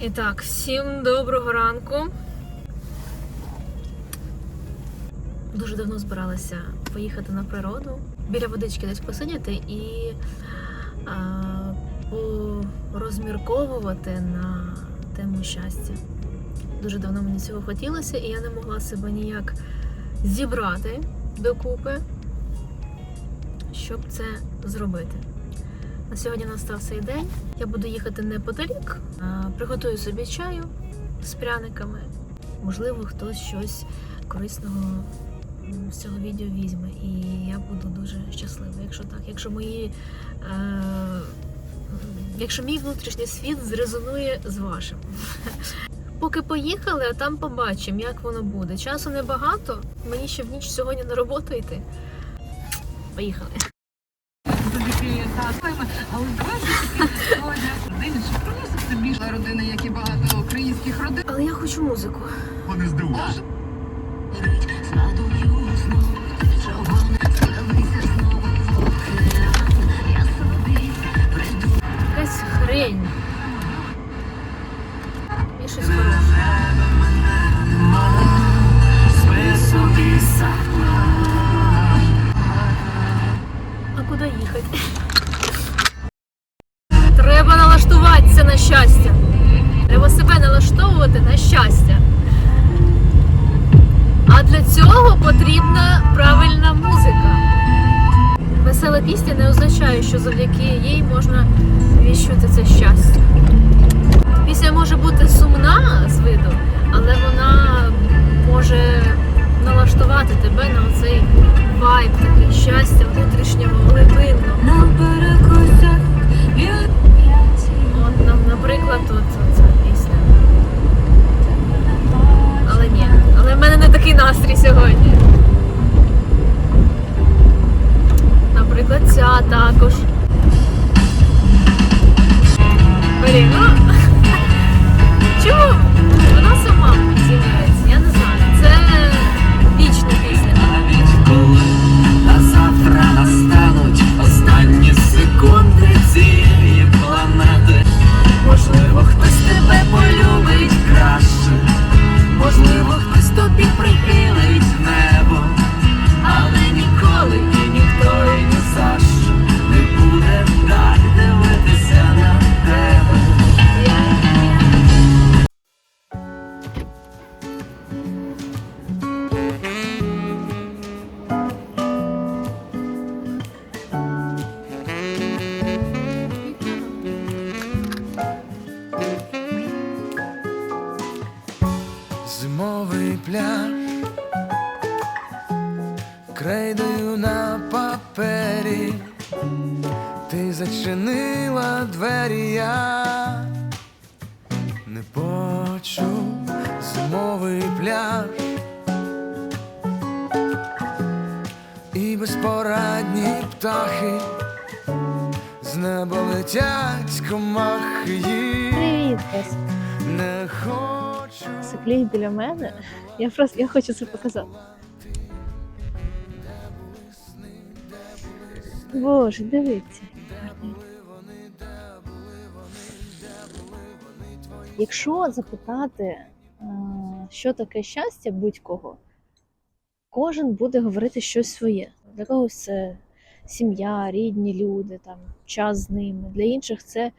І так, всім доброго ранку. Дуже давно збиралася поїхати на природу, біля водички десь посидіти і а, порозмірковувати на тему щастя. Дуже давно мені цього хотілося, і я не могла себе ніяк зібрати докупи, щоб це зробити. На сьогодні настав цей день. Я буду їхати неподалік, приготую собі чаю з пряниками. Можливо, хтось щось корисного з цього відео візьме, і я буду дуже щаслива, якщо так. Якщо мої. Е, якщо мій внутрішній світ зрезонує з вашим. Поки поїхали, а там побачимо, як воно буде. Часу небагато. Мені ще в ніч сьогодні на роботу йти. Поїхали. Але давай сьогодні родини, що приносить собі родина, як і багато українських родин. Але я хочу музику. Вони здивуються. Якась хрень. Що завдяки їй можна відчути це щастя. Пісня може бути сумна з виду, але вона може налаштувати тебе на оцей вайб, такий щастя внутрішнього, глибинного. От, наприклад, тут безпорадні птахи з неба летять комахи їх Привіт, не хочу. Сиклій біля мене. Я просто я хочу це показати. Боже, дивіться. Якщо запитати, е, що таке щастя будь-кого, кожен буде говорити щось своє. Для когось це сім'я, рідні люди, там, час з ними. Для інших це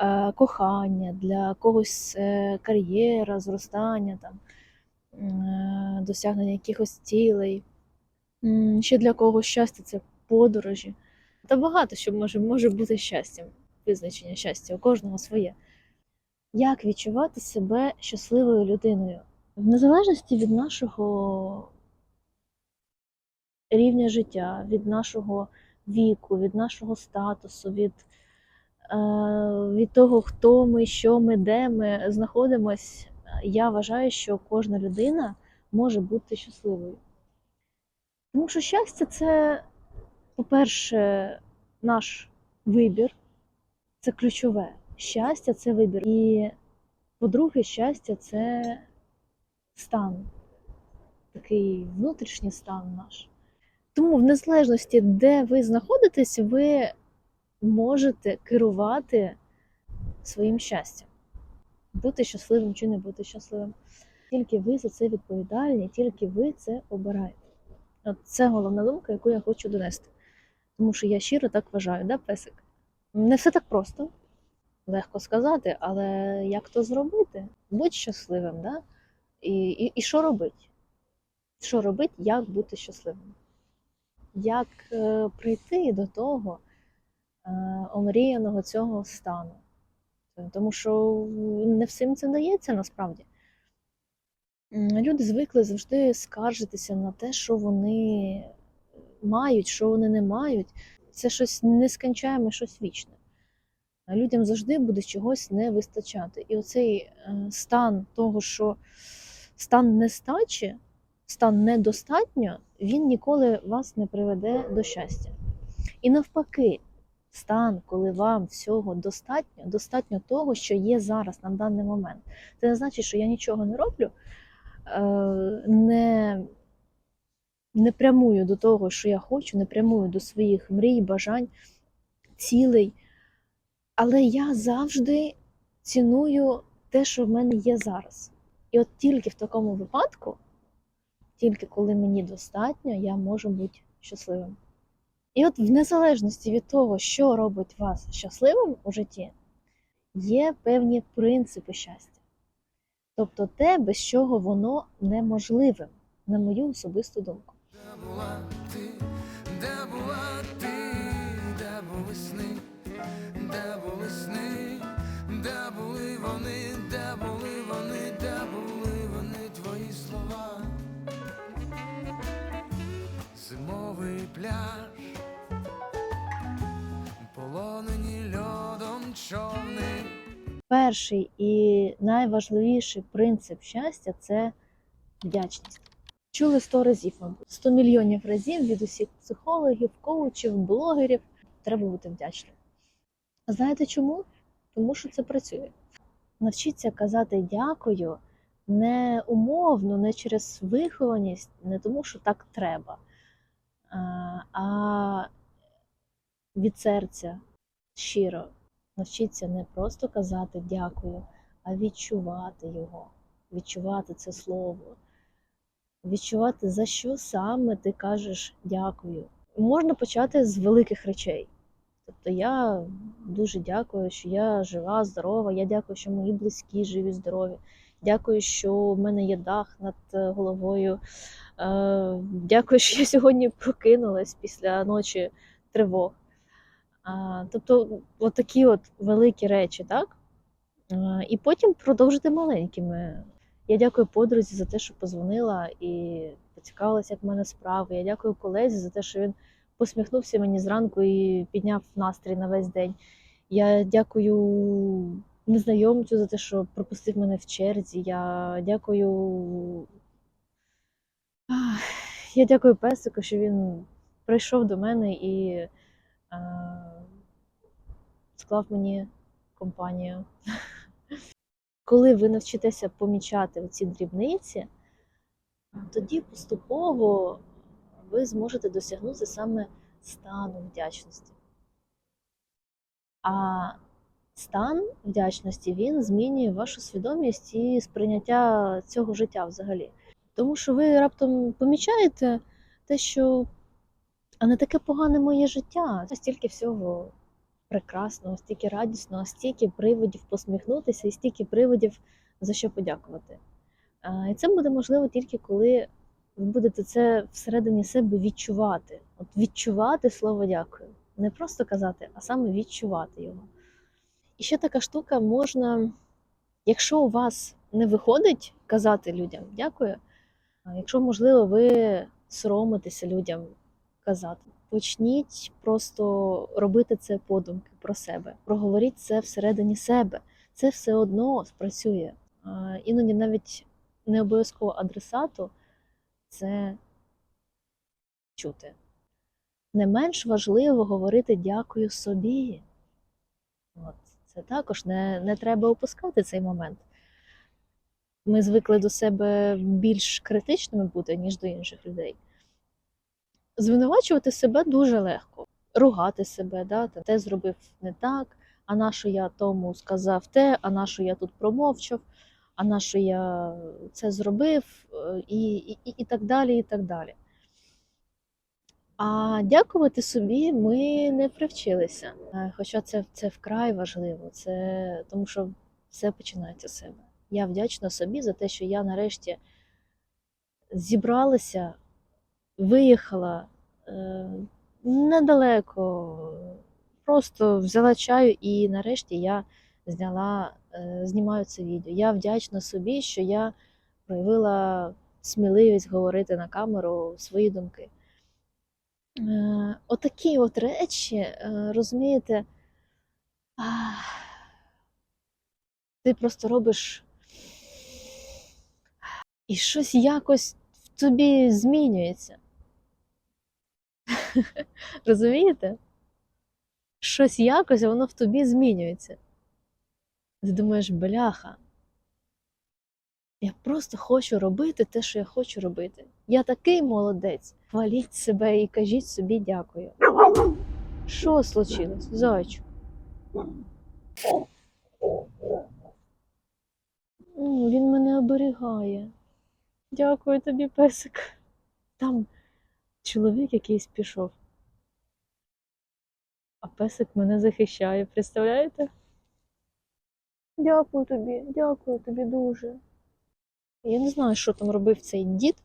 е, кохання, для когось це кар'єра, зростання, там, е, досягнення якихось цілей. Ще для когось щастя це подорожі. Та багато що може, може бути щастям, визначення щастя, у кожного своє. Як відчувати себе щасливою людиною? В незалежності від нашого рівня життя, від нашого віку, від нашого статусу, від е, від того, хто ми, що ми, де ми знаходимось, я вважаю, що кожна людина може бути щасливою. Тому що щастя це, по-перше, наш вибір, це ключове. Щастя це вибір. І, по-друге, щастя це стан, такий внутрішній стан наш. Тому, в незалежності, де ви знаходитесь, ви можете керувати своїм щастям. бути щасливим чи не бути щасливим. Тільки ви за це відповідальні, тільки ви це обираєте. От це головна думка, яку я хочу донести. Тому що я щиро так вважаю, да, песик? Не все так просто, легко сказати, але як то зробити? Будь щасливим, да? І, і, і що робити? Що робити, як бути щасливим? Як е, прийти до того е, омріяного цього стану? Тому що не всім це дається насправді. Люди звикли завжди скаржитися на те, що вони мають, що вони не мають. Це щось нескінчаєме, щось вічне. Людям завжди буде чогось не вистачати. І оцей е, стан того, що стан нестачі, стан недостатньо, він ніколи вас не приведе до щастя. І навпаки, стан, коли вам всього достатньо, достатньо того, що є зараз на даний момент. Це не значить, що я нічого не роблю, е, не, не прямую до того, що я хочу, не прямую до своїх мрій, бажань, цілей. Але я завжди ціную те, що в мене є зараз. І от тільки в такому випадку, тільки коли мені достатньо, я можу бути щасливим. І от в незалежності від того, що робить вас щасливим у житті, є певні принципи щастя. Тобто те, без чого воно неможливе, на мою особисту думку. Де були вони, де були Перший і найважливіший принцип щастя це вдячність. Чули сто разів, мабуть, сто мільйонів разів від усіх психологів, коучів, блогерів. Треба бути вдячним. А знаєте чому? Тому що це працює. Навчіться казати дякую не умовно, не через вихованість, не тому, що так треба, а від серця щиро. Навчіться не просто казати дякую, а відчувати його, відчувати це слово, відчувати, за що саме ти кажеш дякую. Можна почати з великих речей. Тобто я дуже дякую, що я жива, здорова. Я дякую, що мої близькі живі, здорові. Дякую, що в мене є дах над головою. Е, Дякую, що я сьогодні прокинулась після ночі тривог. Тобто, от такі от великі речі, так? І потім продовжити маленькими. Я дякую подрузі за те, що позвонила і поцікавилася, як в мене справи. Я дякую колезі за те, що він посміхнувся мені зранку і підняв настрій на весь день. Я дякую незнайомцю за те, що пропустив мене в черзі. Я дякую. Я дякую песику, що він прийшов до мене і склав мені компанію. Коли ви навчитеся помічати ці дрібниці, тоді поступово ви зможете досягнути саме стану вдячності. А стан вдячності він змінює вашу свідомість і сприйняття цього життя взагалі. Тому що ви раптом помічаєте те, що а не таке погане моє життя, стільки всього прекрасного, стільки радісного, стільки приводів посміхнутися і стільки приводів за що подякувати. І це буде можливо тільки коли ви будете це всередині себе відчувати. От відчувати слово дякую. Не просто казати, а саме відчувати його. І ще така штука можна, якщо у вас не виходить казати людям дякую, якщо, можливо, ви соромитеся людям казати, почніть просто робити це подумки про себе, проговоріть це всередині себе. Це все одно спрацює. Іноді навіть не обов'язково адресату це чути. Не менш важливо говорити дякую собі. От, це також не, не треба опускати цей момент. Ми звикли до себе більш критичними бути, ніж до інших людей. Звинувачувати себе дуже легко, ругати себе, да, те зробив не так, а на що я тому сказав те, а на що я тут промовчав, а на що я це зробив, е, і, і, і- і так далі, і так далі. А дякувати собі ми не привчилися. Е, Хоча це, це вкрай важливо, це тому що все починається з себе. Я вдячна собі за те, що я нарешті зібралася, виїхала е, недалеко, просто взяла чаю і нарешті я зняла, е, знімаю це відео. Я вдячна собі, що я проявила сміливість говорити на камеру свої думки. Е, Отакі от речі, е, розумієте, ах, ти просто робиш і щось якось в тобі змінюється. Розумієте? Щось якось воно в тобі змінюється. Ти думаєш, бляха. Я просто хочу робити те, що я хочу робити. Я такий молодець. Хваліть себе і кажіть собі дякую. Що случилось, зайчик? М, Він мене оберігає. Дякую тобі, песик. Там чоловік якийсь пішов. А песик мене захищає, представляєте? Дякую тобі, дякую тобі дуже. Я не знаю, що там робив цей дід.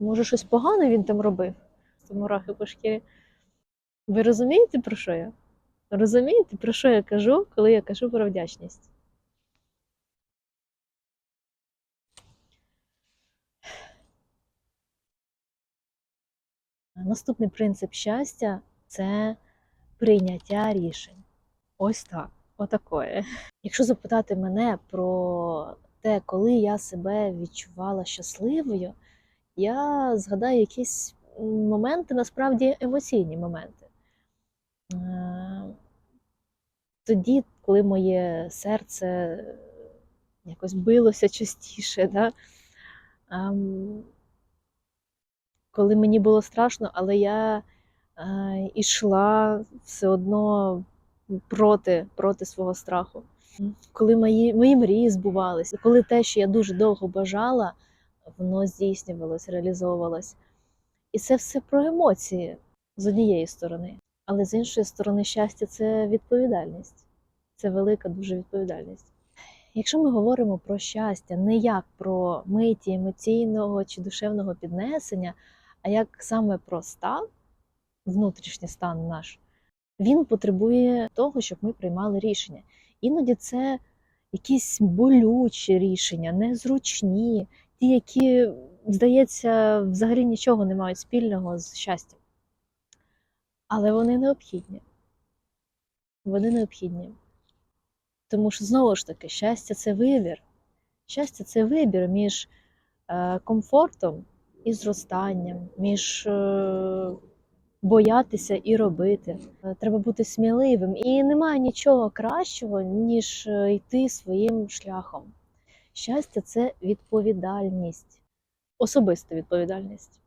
Може, щось погане він там робив з мурахи по шкірі. Ви розумієте, про що я? Розумієте, про що я кажу, коли я кажу про вдячність? Наступний принцип щастя це прийняття рішень. Ось так, отакое. Якщо запитати мене про те, коли я себе відчувала щасливою, я згадаю якісь моменти, насправді емоційні моменти. Е, Тоді, коли моє серце якось билося частіше, да? Коли мені було страшно, але я е, ішла все одно проти, проти свого страху. Коли мої, мої мрії збувалися, коли те, що я дуже довго бажала, воно здійснювалось, реалізовувалось. І це все про емоції з однієї сторони. Але з іншої сторони, щастя це відповідальність. Це велика дуже відповідальність. Якщо ми говоримо про щастя не як про миті емоційного чи душевного піднесення, а як саме про стан, внутрішній стан наш, він потребує того, щоб ми приймали рішення. Іноді це якісь болючі рішення, незручні, ті, які, здається, взагалі нічого не мають спільного з щастям. Але вони необхідні. Вони необхідні. Тому що знову ж таки, щастя це вибір. Щастя це вибір між е, комфортом і зростанням, між е, боятися і робити. Е, Треба бути сміливим. І немає нічого кращого, ніж е, йти своїм шляхом. Щастя це відповідальність, особиста відповідальність.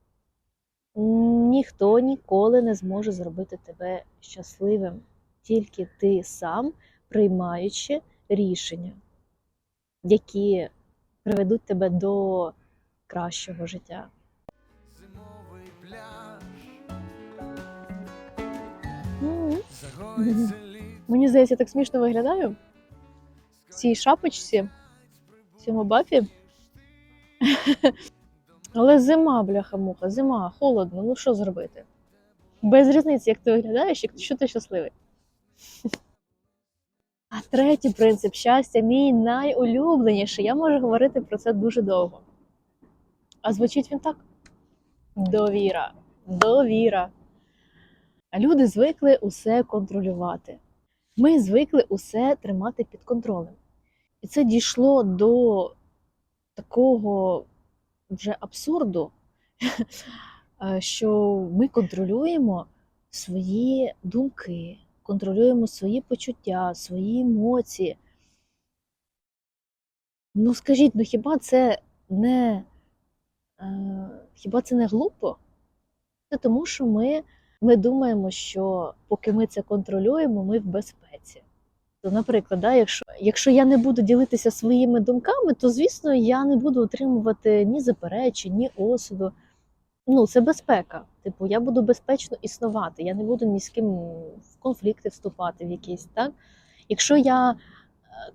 Ніхто ніколи не зможе зробити тебе щасливим, тільки ти сам приймаючи рішення, які приведуть тебе до кращого життя. Мені здається, я так смішно виглядаю в цій шапочці, в цьому бафі. Але зима, бляха-муха, зима, холодно, ну що зробити? Без різниці, як ти виглядаєш, якщо ти щасливий. А третій принцип щастя, мій найулюбленіший. Я можу говорити про це дуже довго. А звучить він так: довіра. Довіра. Люди звикли усе контролювати. Ми звикли усе тримати під контролем. І це дійшло до такого вже абсурду, е, що ми контролюємо свої думки, контролюємо свої почуття, свої емоції. Ну, скажіть, ну хіба це не, е, хіба це не глупо? Це тому, що ми ми думаємо, що поки ми це контролюємо, ми в безпеці. То, наприклад, да, якщо, якщо я не буду ділитися своїми думками, то звісно я не буду отримувати ні заперечень, ні осуду. Ну, це безпека. Типу, я буду безпечно існувати, я не буду ні з ким в конфлікти вступати в якісь. Так? Якщо я е,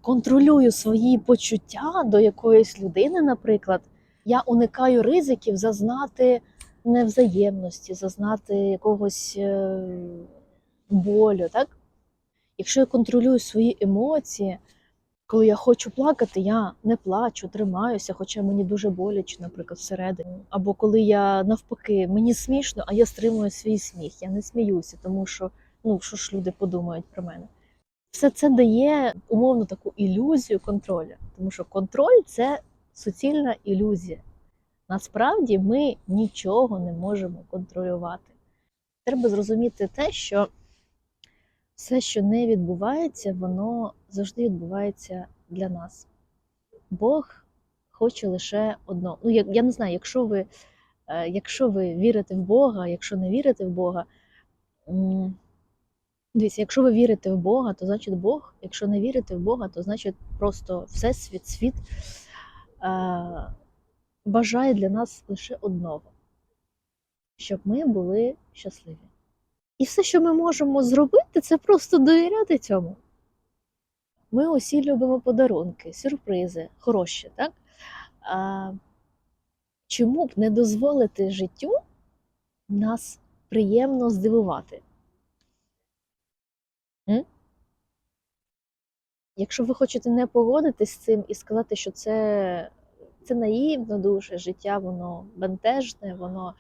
контролюю свої почуття до якоїсь людини, наприклад, я уникаю ризиків зазнати невзаємності, зазнати якогось е, болю. Так? Якщо я контролюю свої емоції, коли я хочу плакати, я не плачу, тримаюся, хоча мені дуже боляче, наприклад, всередині. Або коли я навпаки, мені смішно, а я стримую свій сміх. Я не сміюся, тому що ну що ж люди подумають про мене. Все це дає умовно таку ілюзію контролю, тому що контроль це суцільна ілюзія. Насправді ми нічого не можемо контролювати. Треба зрозуміти те, що все, що не відбувається, воно завжди відбувається для нас. Бог хоче лише одно. Ну, я, я не знаю, якщо ви, е, якщо ви вірите в Бога, якщо не вірите в Бога, дивіться, якщо ви вірите в Бога, то значить Бог, якщо не вірите в Бога, то значить просто Всесвіт, світ е, бажає для нас лише одного, щоб ми були щасливі. І все, що ми можемо зробити, це просто довіряти цьому. Ми усі любимо подарунки, сюрпризи, хороші, так? А, чому б не дозволити життю нас приємно здивувати? М? Якщо ви хочете не погодитись з цим і сказати, що це, це наївно дуже, життя воно бентежне, воно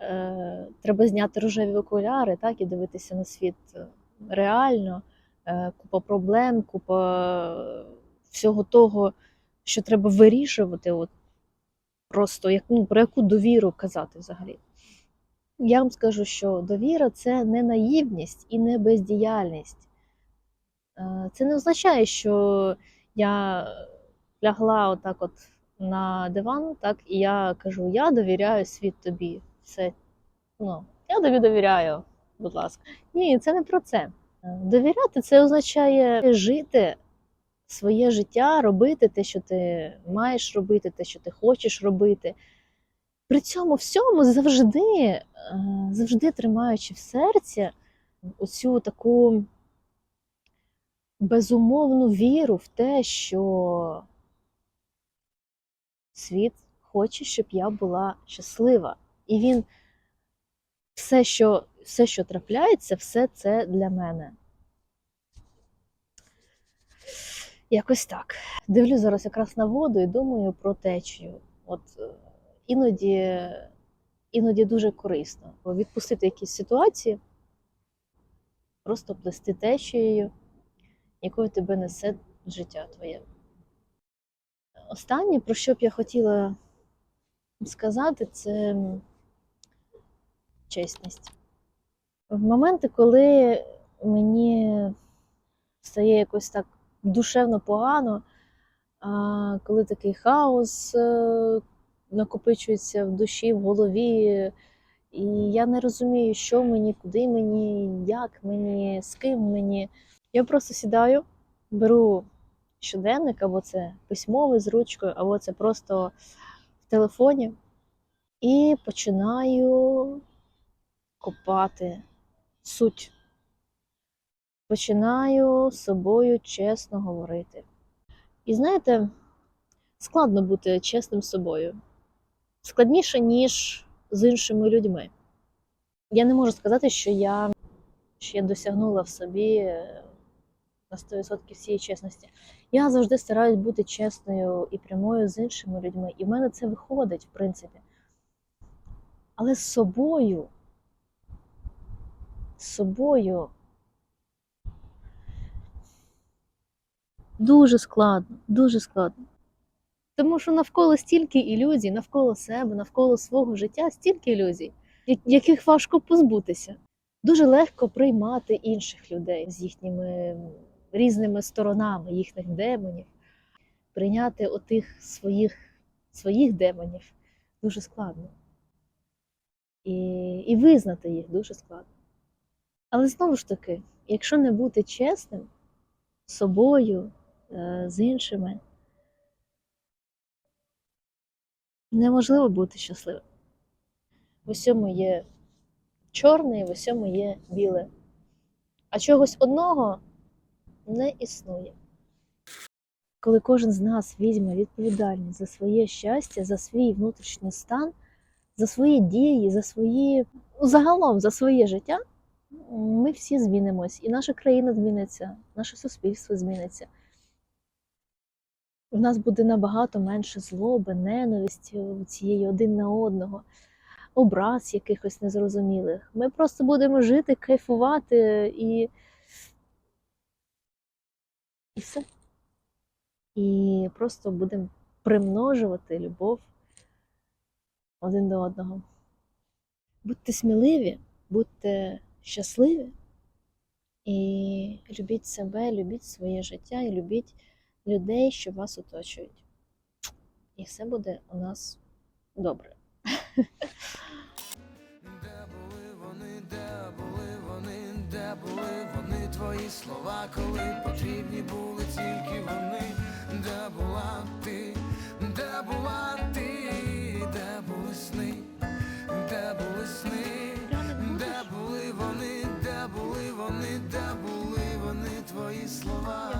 е, треба зняти рожеві окуляри, так, і дивитися на світ е, реально, е, купа проблем, купа всього того, що треба вирішувати. От, просто як, ну, про яку довіру казати взагалі. Я вам скажу, що довіра це не наївність і не бездіяльність. Е, Це не означає, що я лягла отак от на диван, так, і я кажу: я довіряю світ тобі. Все, ну, я тобі довіряю, будь ласка. Ні, це не про це. Е, Довіряти це означає жити своє життя, робити те, що ти маєш робити, те, що ти хочеш робити. При цьому всьому завжди, е, завжди тримаючи в серці оцю таку безумовну віру в те, що світ хоче, щоб я була щаслива. І він все, що, все, що трапляється, все це для мене. Якось так. Дивлюсь зараз якраз на воду і думаю про течію. От е, іноді, іноді дуже корисно відпустити якісь ситуації, просто плести течією, якою тебе несе життя твоє. Останнє, про що б я хотіла сказати, це чесність. В моменти, коли мені стає якось так душевно погано, коли такий хаос е, накопичується в душі, в голові, і я не розумію, що мені, куди мені, як мені, з ким мені. Я просто сідаю, беру щоденник, або це письмовий з ручкою, або це просто в телефоні, і починаю копати суть. Починаю з собою чесно говорити. І знаєте, складно бути чесним з собою. Складніше, ніж з іншими людьми. Я не можу сказати, що я, що я досягнула в собі е, на 100% всієї чесності. Я завжди стараюсь бути чесною і прямою з іншими людьми, і в мене це виходить, в принципі. Але з собою, з собою дуже складно, дуже складно. Тому що навколо стільки ілюзій, навколо себе, навколо свого життя, стільки ілюзій, яких важко позбутися. Дуже легко приймати інших людей з їхніми різними сторонами, їхніх демонів. Прийняти отих своїх, своїх демонів дуже складно. і, і визнати їх дуже складно. Але знову ж таки, якщо не бути чесним з собою, е, з іншими, неможливо бути щасливим. В усьому є чорне, в усьому є біле. А чогось одного не існує. Коли кожен з нас візьме відповідальність за своє щастя, за свій внутрішній стан, за свої дії, за свої, загалом за своє життя, ми всі змінимось, і наша країна зміниться, наше суспільство зміниться. У нас буде набагато менше злоби, ненависті цієї один на одного, образ якихось незрозумілих. Ми просто будемо жити, кайфувати і, і все. І просто будемо примножувати любов один до одного. Будьте сміливі, будьте щасливі і любіть себе, любіть своє життя і любіть людей, що вас оточують. І все буде у нас добре. твої слова, коли потрібні були тільки вони, де була ти, де була ти, де були сни, де були сни, де були вони, де були вони, де були вони, твої слова.